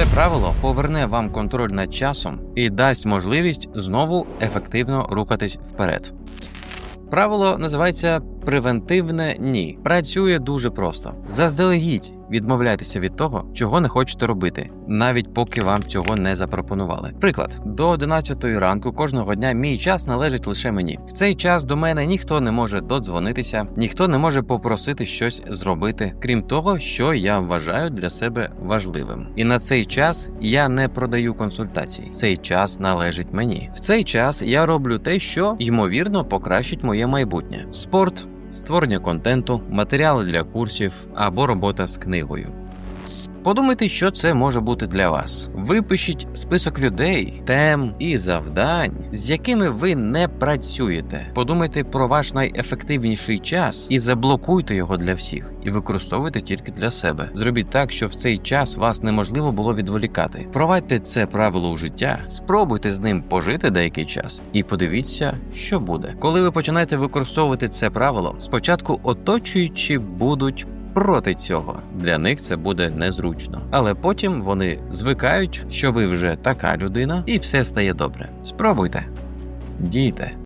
Це правило поверне вам контроль над часом і дасть можливість знову ефективно рухатись вперед. Правило називається превентивне ні. Працює дуже просто. Заздалегідь відмовляйтеся від того, чого не хочете робити, навіть поки вам цього не запропонували. Приклад: до 11 ранку кожного дня мій час належить лише мені. В цей час до мене ніхто не може додзвонитися, ніхто не може попросити щось зробити, крім того, що я вважаю для себе важливим. І на цей час я не продаю консультацій. Цей час належить мені. В цей час я роблю те, що ймовірно покращить моє майбутнє: спорт, створення контенту, матеріали для курсів або робота з книгою. Подумайте, що це може бути для вас. Випишіть список людей, тем і завдань, з якими ви не працюєте. Подумайте про ваш найефективніший час і заблокуйте його для всіх, і використовуйте тільки для себе. Зробіть так, щоб в цей час вас неможливо було відволікати. Провадьте це правило у життя, спробуйте з ним пожити деякий час і подивіться, що буде. Коли ви починаєте використовувати це правило, спочатку оточуючі будуть проти цього. Для них це буде незручно. Але потім вони звикають, що ви вже така людина, і все стає добре. Спробуйте. Дійте.